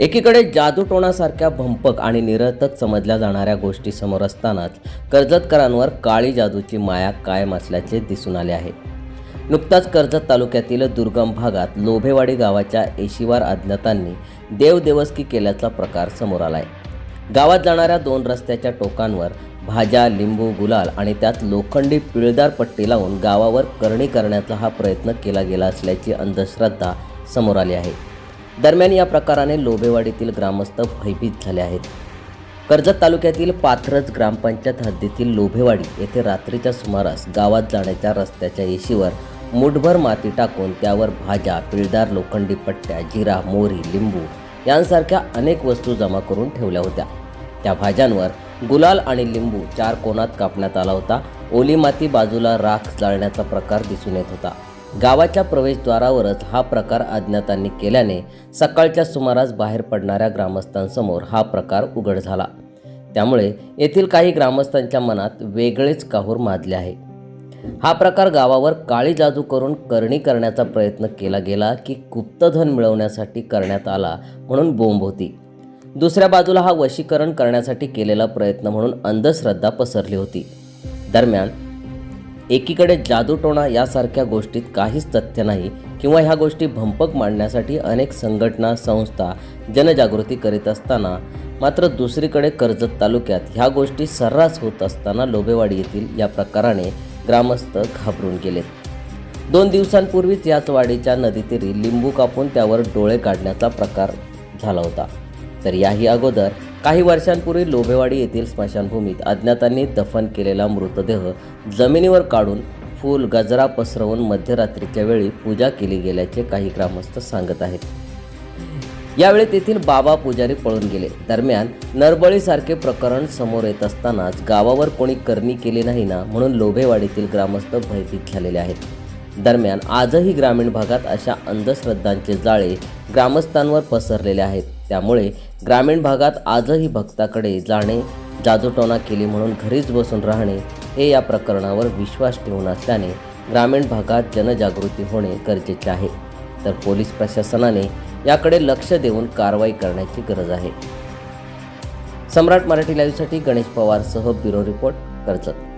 एकीकडे जादूटोणासारख्या भंपक आणि निरर्थक समजल्या जाणाऱ्या गोष्टी समोर असतानाच कर्जतकरांवर काळी जादूची माया कायम असल्याचे दिसून आले आहे. नुकताच कर्जत तालुक्यातील दुर्गम भागात लोभेवाडी गावाच्या एशिवार अज्ञातांनी देवदेवस्की केल्याचा प्रकार समोर आलाय. गावात जाणाऱ्या दोन रस्त्याच्या टोकांवर भाज्या लिंबू गुलाल आणि त्यात लोखंडी पिळदार पट्टी लावून गावावर करणी करण्याचा हा प्रयत्न केला गेला असल्याची अंधश्रद्धा समोर आली आहे. दरम्यान या प्रकाराने लोभेवाडीतील ग्रामस्थ भयभीत झाले आहेत. कर्जत तालुक्यातील पाथरज ग्रामपंचायत हद्दीतील लोभेवाडी येथे रात्रीच्या सुमारास गावात जाण्याच्या रस्त्याच्या येशीवर मुठभर माती टाकून त्यावर भाज्या पिळदार लोखंडी पट्ट्या जिरा मोहरी लिंबू यांसारख्या अनेक वस्तू जमा करून ठेवल्या होत्या. त्या भाज्यांवर गुलाल आणि लिंबू चार कोणात कापण्यात आला होता. ओली माती बाजूला राख जाळण्याचा प्रकार दिसून येत होता. गावाच्या प्रवेशद्वारावरच हा प्रकार अज्ञातांनी केल्याने सकाळच्या सुमारास बाहेर पडणाऱ्या ग्रामस्थांसमोर हा प्रकार उघड झाला. त्यामुळे येथील काही ग्रामस्थांच्या मनात वेगळेच काहूर माजले आहे. हा प्रकार गावावर काळी जादू करून करणी करण्याचा प्रयत्न केला गेला की गुप्तधन मिळवण्यासाठी करण्यात आला म्हणून बोंब होती. दुसऱ्या बाजूला हा वशीकरण करण्यासाठी केलेला प्रयत्न म्हणून अंधश्रद्धा पसरली होती. दरम्यान एकीकडे जादूटोणा यासारख्या गोष्टीत काहीच तथ्य नाही किंवा ह्या गोष्टी भंपक मांडण्यासाठी अनेक संघटना संस्था जनजागृती करीत असताना मात्र दुसरीकडे कर्जत तालुक्यात ह्या गोष्टी सर्रास होत असताना लोबेवाडी येथील या प्रकाराने ग्रामस्थ घाबरून गेलेत. दोन दिवसांपूर्वीच याच वाडीच्या नदीतीरी लिंबू कापून त्यावर डोळे काढण्याचा प्रकार झाला होता. तर याही अगोदर काही वर्षांपूर्वी लोभेवाडी येथील स्मशानभूमीत अज्ञातांनी दफन केलेला मृतदेह जमिनीवर काढून फूल गजरा पसरवून मध्यरात्रीच्या वेळी पूजा केली गेल्याचे काही ग्रामस्थ सांगत आहेत. यावेळी तेथील बाबा पुजारी पळून गेले. दरम्यान नरबळीसारखे प्रकरण समोर येत असतानाच गावावर कोणी करणी केली नाही ना म्हणून लोभेवाडीतील ग्रामस्थ भयभीत झालेले आहेत. दरम्यान आजही ग्रामीण भागात अशा अंधश्रद्धांचे जाळे ग्रामस्थांवर पसरलेले आहेत. त्यामुळे ग्रामीण भागात आजही भक्ताकडे जाणे जादूटोना केली म्हणून घरीच बसून राहणे हे या प्रकरणावर विश्वास ठेवून असल्याने ग्रामीण भागात जनजागृती होणे गरजेचे आहे. तर पोलीस प्रशासनाने याकडे लक्ष देऊन कारवाई करण्याची गरज आहे. सम्राट मराठी लाईव्हसाठी गणेश पवारसह ब्युरो रिपोर्ट कर्जत.